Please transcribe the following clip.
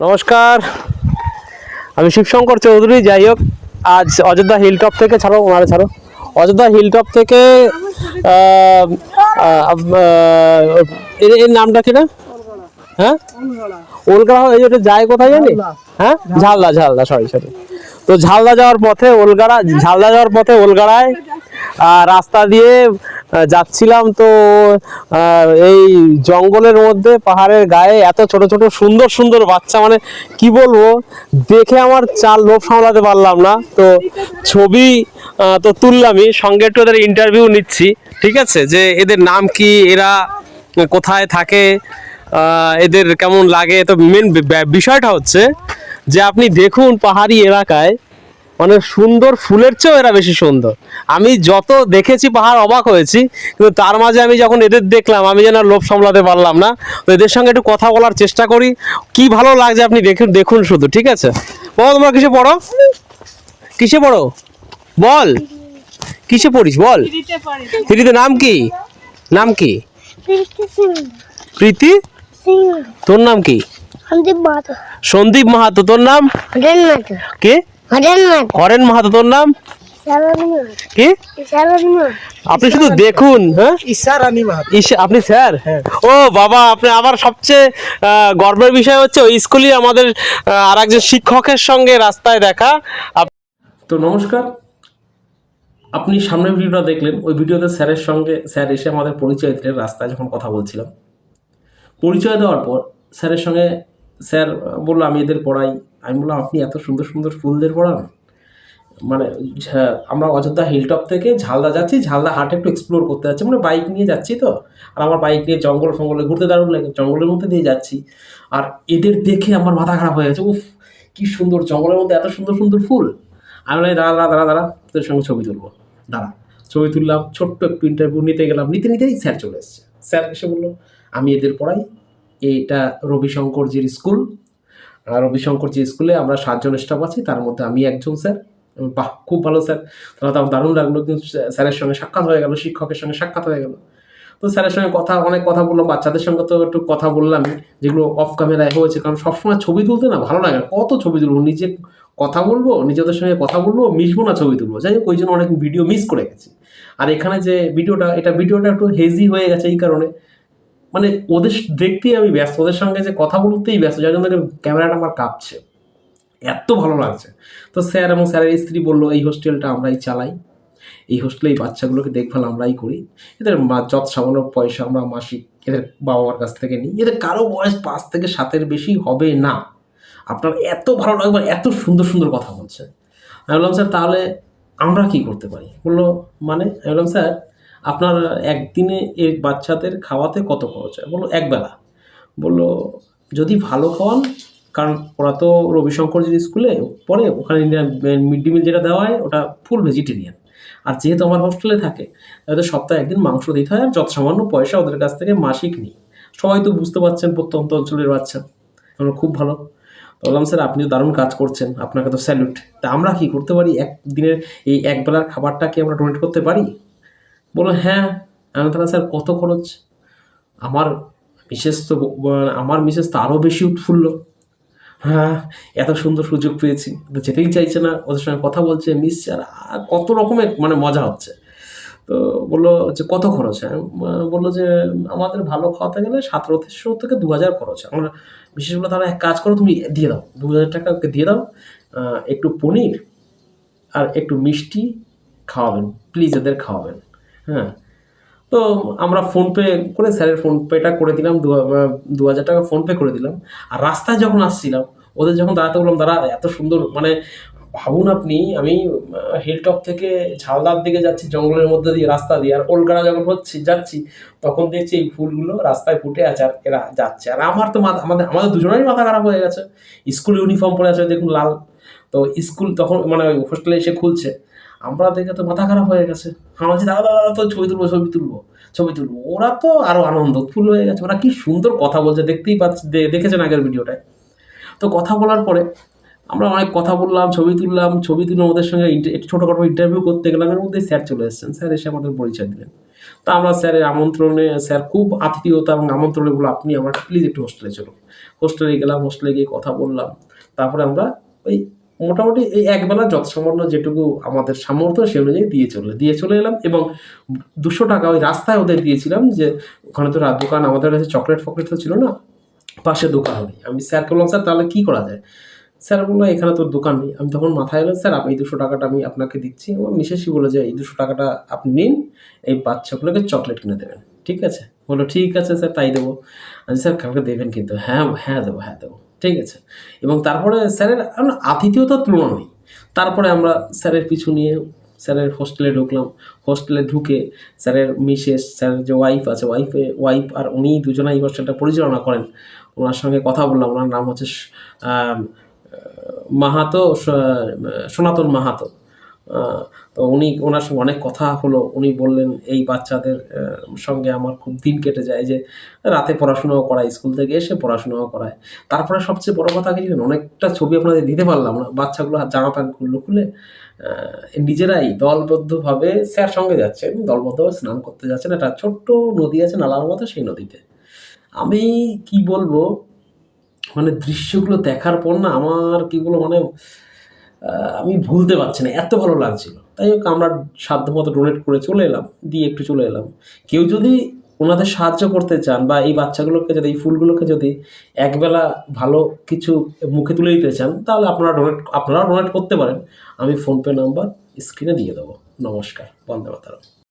নমস্কার। আমি শিবশঙ্কর চৌধুরী, যাই হোক, আজ অযোধ্যা হিলটপ থেকে ছাড়ো, ওনারে ছাড়ো। অযোধ্যা হিলটপ থেকে এর নামটা কি না হ্যাঁ? ওলগড়া এই ওটা যায় কোথায় জানি? হ্যাঁ? ঝালদা ঝালদা সরি সরি তো ঝালদা যাওয়ার পথে ওলগাড়া, ঝালদা যাওয়ার পথে ওলগাড়ায় রাস্তা দিয়ে যাচ্ছিলাম তো এই জঙ্গলের মধ্যে, পাহাড়ের গায়ে এত ছোট ছোট, সুন্দর সুন্দর বাচ্চা মানে কি বলব, দেখে আমার চাল লোভ সামলাতে পারলাম না। তো ছবি তো তুললামই, সঙ্গে একটু ওদের ইন্টারভিউ নিচ্ছি, ঠিক আছে? যে এদের নাম কি, এরা কোথায় থাকে এদের কেমন লাগে, তো মেন বিষয়টা হচ্ছে যে আপনি দেখুন পাহাড়ি এলাকায় মানে সুন্দর ফুলের চেয়েও এরা বেশি সুন্দর। আমি যত দেখেছি পাহাড় অবাক হয়েছি কিন্তু তার মাঝে আমি যখন এদের দেখলাম আমি যেন লোভ সামলাতে পারলাম না। তো এদের সঙ্গে একটু কথা বলার চেষ্টা করি। কি ভালো লাগছে আপনি দেখুন দেখুন শুধু ঠিক আছে? বল তোমরা কিসে পড়ো? কিসে পড়ো? বল। কিসে পড়িস? বল। দিদিতে নাম কি? নাম কি? প্রীতি তোর নাম কি? সন্দীপ মাহাতো। তোর নাম? কে? হরেন মাহাতো তোর নাম? কি? আপনি শুধু দেখুন হ্যাঁ? আপনি স্যার? ও বাবা আপনি আমার সবচেয়ে গর্বের বিষয় হচ্ছে ওই স্কুলে আমাদের আর একজন শিক্ষকের সঙ্গে রাস্তায় দেখা। তো নমস্কার। আপনি সামনের ভিডিওটা দেখলেন ওই ভিডিওতে স্যারের সঙ্গে স্যার এসে আমাদের পরিচয় দিলেন রাস্তায় যখন কথা বলছিলাম। পরিচয় দেওয়ার পর স্যারের সঙ্গে স্যার বলল, আমি এদের পড়াই। আমি বললাম, আপনি এত সুন্দর সুন্দর ফুলদের পড়ান? মানে আমরা অযোধ্যা হিলটপ থেকে ঝালদা যাচ্ছি, ঝালদা হাটে একটু এক্সপ্লোর করতে যাচ্ছি মানে বাইক নিয়ে যাচ্ছি তো। আর আমার বাইক নিয়ে জঙ্গল ফঙ্গলে ঘুরতে দারুণ লাগে, জঙ্গলের মধ্যে দিয়ে যাচ্ছি। আর এদের দেখে আমার মাথা খারাপ হয়ে গেছে, উফ, কি সুন্দর জঙ্গলের মধ্যে এত সুন্দর সুন্দর ফুল। আমি বলি, দাঁড়া দাঁড়া দাঁড়া দাঁড়া, তোদের সঙ্গে ছবি তুলবো। দাঁড়া, ছবি তুললাম, ছোট্ট একটু ইন্টারভিউ নিতে গেলাম, নিতে, নিতেই স্যার চলে এসছে। স্যার এসে বলল, আমি এদের পড়াই এটা রবিশঙ্করজির স্কুল। আর রবিশঙ্করজির স্কুলে আমরা সাতজন স্টাফ আছি, তার মধ্যে আমি একজন স্যার বাহ, খুব ভালো স্যার তাহলে তো আমার দারুণ লাগল স্যারের সঙ্গে সাক্ষাৎ হয়ে গেল, শিক্ষকের সঙ্গে সাক্ষাৎ হয়ে গেল। তো স্যারের সঙ্গে কথা, অনেক কথা বললাম, বাচ্চাদের সঙ্গে তো একটু কথা বললামই যেগুলো অফ ক্যামেরায় হয়েছে, কারণ সবসময় ছবি তুলতে না ভালো লাগে কত ছবি তুলবো, নিজে কথা বলব, নিজেদের সঙ্গে কথা বলব, মিশবো না ছবি তুলবো। যাই হোক, ওই জন্য অনেক ভিডিও মিস করে গেছি। আর এখানে যে ভিডিওটা এটা ভিডিওটা একটু হেজি হয়ে গেছে এই কারণে। মানে ওদের দেখতেই আমি ব্যস্ত, ওদের সঙ্গে যে কথা বলতেই ব্যস্ত, যার জন্য ক্যামেরাটা আমার কাঁপছে। এত ভালো লাগছে। তো স্যার এবং স্যারের স্ত্রী বলল, এই হোস্টেলটা আমরাই চালাই। এই হোস্টেলে এই বাচ্চাগুলোকে দেখভাল আমরাই করি। এদের মা- যত সামান্য পয়সা আমরা মাসিক এদের বাবা মার কাছ থেকে নিই, এদের কারও বয়স পাঁচ থেকে সাতের বেশি হবে না। আপনার এত ভালো লাগবে এত সুন্দর সুন্দর কথা বলছে। আমি বললাম, স্যার, তাহলে আমরা কি করতে পারি? বলল মানে? আমি বললাম, স্যার আপনার একদিনে এই বাচ্চাদের খাওয়াতে কত খরচ হয়? বলল একবেলা বলল, যদি ভালো খাওয়ান, কারণ ওরা তো রবিশঙ্করজির স্কুলে পড়ে ওখানে ইন্ডিয়ান মিড ডে মিল যেটা দেওয়া হয়, ওটা ফুল ভেজিটেরিয়ান। আর যেহেতু আমার হোস্টেলে থাকে তাদের সপ্তাহে একদিন মাংস দিতে হয় আর যত সামান্য পয়সা ওদের কাছ থেকে মাসিক নিই। সবাই তো বুঝতে পারছেন প্রত্যন্ত অঞ্চলের বাচ্চা। আমরা খুব ভালো। বললাম, স্যার, আপনি তো দারুণ কাজ করছেন, আপনাকে তো স্যালুট। তা আমরা কি করতে পারি? এক দিনের এই এক বেলার খাবারটা কি আমরা ডোনেট করতে পারি? বলল হ্যাঁ আমি তাহলে স্যার, কত খরচ? আমার মিসেস তো আমার মিসেস তো আরও বেশি উৎফুল্ল। হ্যাঁ এত সুন্দর সুযোগ পেয়েছি। তো যেতেই চাইছে না, ওদের সঙ্গে কথা বলছে মিশছে আর কত রকমের মানে মজা হচ্ছে। তো বলল যে, কত খরচ? হয় বলল যে, আমাদের ভালো খাওয়াতে গেলে সতেরোশো থেকে দু হাজার খরচ। আমরা বিশেষ করে তাহলে এক কাজ করো, তুমি দিয়ে দাও। দু হাজার টাকা ওকে দিয়ে দাও একটু পনির আর একটু মিষ্টি খাওয়াবেন, প্লিজ এদের খাওয়াবেন। হ্যাঁ। তো আমরা ফোনপে করে স্যারের ফোনপেটা করে দিলাম, দু হাজার টাকা ফোনপে করে দিলাম। আর রাস্তায় যখন আসছিলাম, ওদের যখন দাঁড়াতে বললাম, দাঁড়া, এত সুন্দর মানে ভাবুন আপনি, আমি হিলটপ থেকে ঝালদার দিকে যাচ্ছি, জঙ্গলের মধ্যে দিয়ে রাস্তা দিয়ে, আর ওলগাড়া যখন হচ্ছি, যাচ্ছি, তখন দেখছি এই ফুলগুলো রাস্তায় ফুটে আছে আর এরা যাচ্ছে। আর আমার তো মাথা, আমাদের আমাদের দুজনেরই মাথা খারাপ হয়ে গেছে। স্কুল ইউনিফর্ম পরে আছে, দেখুন লাল। তো স্কুল তখন মানে হোস্টেলে এসে খুলছে। আমরা দেখে তো মাথা খারাপ হয়ে গেছে। আমরা বলছি দাদা দাদা, তো ছবি তুলবো ছবি তুলবো ছবি তুলবো। ওরা তো আরও আনন্দ ফুল হয়ে গেছে। ওরা কি সুন্দর কথা বলছে, দেখতেই পাচ্ছি দেখেছেন আগের ভিডিওটায়? তো কথা বলার পরে আমরা অনেক কথা বললাম, ছবি তুললাম, ছবি তুলে ওদের সঙ্গে একটু ছোটোখাটো ইন্টারভিউ করতে গেলাম, এর মধ্যে স্যার চলে এসেছেন। স্যার এসে আমাদের পরিচয় দিলেন। তা আমরা স্যারের আমন্ত্রণে, স্যার খুব আতিথেয়তা এবং আমন্ত্রণে বলে আপনি আমার প্লিজ একটু হোস্টেলে চলুন। হোস্টেলে গেলাম হোস্টেলে গিয়ে কথা বললাম। তারপরে আমরা ওই মোটামুটি এই একবেলা যৎসামান্য যেটুকু আমাদের সামর্থ্য সে অনুযায়ী দিয়ে চলে দিয়ে চলে এলাম এবং দুশো টাকা ওই রাস্তায় ওদের দিয়েছিলাম যে ওখানে তো দোকান, আমাদের কাছে চকলেট ফকলেট তো ছিল না, পাশে দোকান নেই আমি স্যারকে বললাম, স্যার, তাহলে কী করা যায়? স্যার বলল, এখানে তোর দোকান নেই। আমি তখন মাথায় এলো স্যার এই দুশো টাকাটা আমি আপনাকে দিচ্ছি। আমার মিসেসই বলে যে, এই দুশো টাকাটা আপনি নিন, এই বাচ্চাগুলোকে চকলেট কিনে দেবেন। ঠিক আছে? বলল, ঠিক আছে স্যার, তাই দেবো। আমি স্যার, কালকে দেবেন কিন্তু। হ্যাঁ হ্যাঁ দেবো হ্যাঁ দেবো। ঠিক আছে? এবং তারপরে স্যারের আতিথেয়তার তুলনা নেই। তারপরে আমরা স্যারের পিছু নিয়ে স্যারের হোস্টেলে ঢুকলাম। হোস্টেলে ঢুকে স্যারের মিসেস, স্যারের যে ওয়াইফ আছে ওয়াইফে ওয়াইফ আর উনি দুজনাই হোস্টেলটা পরিচালনা করেন। ওনার সঙ্গে কথা বললাম। ওনার নাম হচ্ছে মাহাতো সনাতন মাহাতো। তো উনি ওনার সঙ্গে অনেক কথা হলো। উনি বললেন, এই বাচ্চাদের সঙ্গে আমার খুব দিন কেটে যায়। যে রাতে পড়াশোনাও করায়, স্কুল থেকে এসে পড়াশোনাও করায়। তারপরে সবচেয়ে বড় কথা কি অনেকটা ছবি আপনাদের দিতে পারলাম না। বাচ্চাগুলো জামা প্যান্ট খুললো খুলে নিজেরাই দলবদ্ধভাবে স্যার সঙ্গে যাচ্ছেন দলবদ্ধভাবে স্নান করতে যাচ্ছেন একটা ছোট্ট নদী আছে নালার মতো, সেই নদীতে। আমি কি বলব মানে দৃশ্যগুলো দেখার পর না, আমার কি বলব মানে আমি ভুলতে পারছি না, এত ভালো লাগছিল। তাই হোক, আমরা সাধ্যমতো ডোনেট করে চলে এলাম, দিয়ে একটু চলে এলাম। কেউ যদি ওনাদের সাহায্য করতে চান বা এই বাচ্চাগুলোকে যদি, এই ফুলগুলোকে যদি একবেলা ভালো কিছু মুখে তুলে দিতে চান, তাহলে আপনারা ডোনেট আপনারাও ডোনেট করতে পারেন। আমি ফোনপে নাম্বার স্ক্রিনে দিয়ে দেবো। নমস্কার, বন্দে মাতারম।